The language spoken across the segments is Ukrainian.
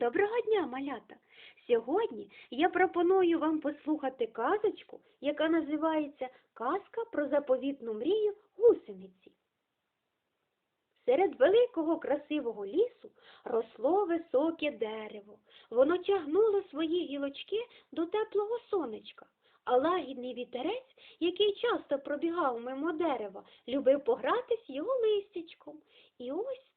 Доброго дня, малята! Сьогодні я пропоную вам послухати казочку, яка називається Казка про заповітну мрію гусениці. Серед великого красивого лісу росло високе дерево. Воно тягнуло свої гілочки до теплого сонечка, а лагідний вітерець, який часто пробігав мимо дерева, любив погратись його листячком. І ось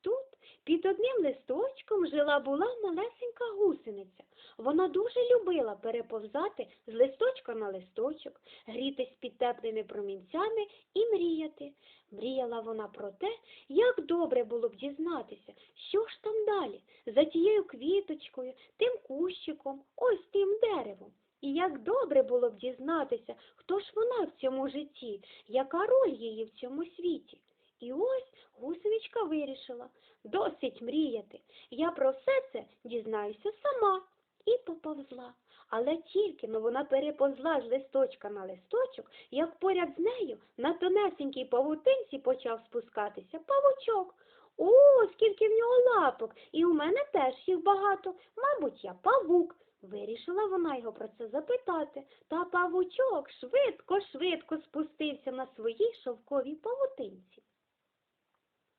під одним листочком жила була малесенька гусениця. Вона дуже любила переповзати з листочка на листочок, грітись під теплими промінцями і мріяти. Мріяла вона про те, як добре було б дізнатися, що ж там далі, за тією квіточкою, тим кущиком, ось тим деревом. І як добре було б дізнатися, хто ж вона в цьому житті, яка роль її в цьому світі. І ось гусеничка вирішила, досить мріяти. Я про все це дізнаюся сама. І поповзла. Але тільки но вона переповзла з листочка на листочок, як поряд з нею на тонесенькій павутинці почав спускатися павучок. О, скільки в нього лапок, і у мене теж їх багато. Мабуть, я павук. Вирішила вона його про це запитати, та павучок швидко-швидко спустився на своїй шовковій павутинці.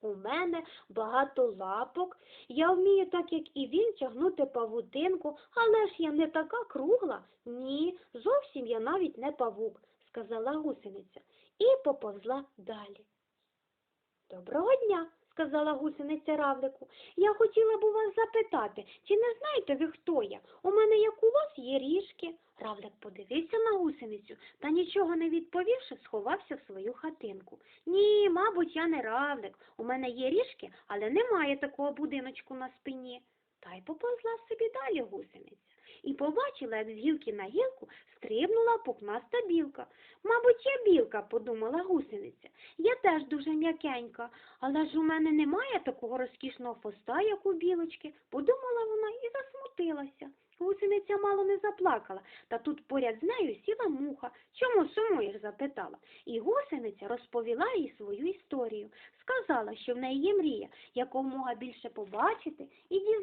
У мене багато лапок, я вмію так, як і він, тягнути павутинку, але ж я не така кругла. Ні, зовсім я навіть не павук, сказала гусениця і поповзла далі. Доброго дня, сказала гусениця равлику. Я хотіла б у вас запитати, чи не знаєте ви, хто я? У мене, як у вас, є ріжки. Равлик подивився на гусеницю та нічого не відповівши, сховався в свою хатинку. Ні, мабуть, я не равлик. У мене є ріжки, але немає такого будиночку на спині. Та й поповзла собі далі гусениця. І побачила, як з гілки на гілку стрибнула пухнаста білка. Мабуть, я білка, подумала гусениця. Я теж дуже м'якенька, але ж у мене немає такого розкішного хвоста, як у білочки, подумала вона і засмутилася. Гусениця мало не заплакала, та тут поряд з нею сіла муха. Чому сумуєш? запитала. І гусениця розповіла їй свою історію. Сказала, що в неї є мрія, якомога більше побачити і дізнатися.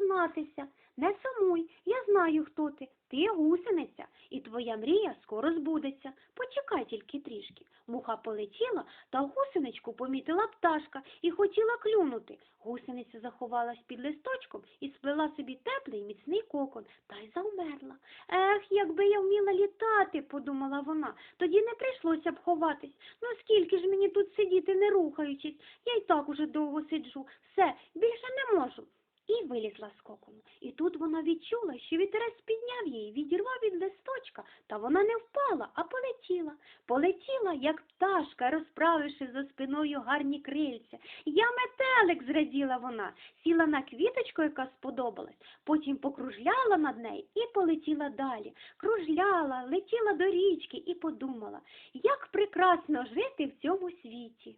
Не сумуй, я знаю, хто ти. Ти гусениця, і твоя мрія скоро збудеться. Почекай тільки трішки. Муха полетіла, та гусеничку помітила пташка і хотіла клюнути. Гусениця заховалась під листочком і сплела собі теплий міцний кокон та й завмерла. Ех, якби я вміла літати, подумала вона, тоді не прийшлося б ховатись. Ну скільки ж мені тут сидіти, не рухаючись? Я й так уже довго сиджу. Все, більше не можу. І вилізла з кокону. І тут вона відчула, що вітерець підняв її, відірвав від листочка, та вона не впала, а полетіла. Полетіла, як пташка, розправивши за спиною гарні крильця. Я метелик, зраділа вона, сіла на квіточку, яка сподобалась, потім покружляла над нею і полетіла далі. Кружляла, летіла до річки і подумала, як прекрасно жити в цьому світі.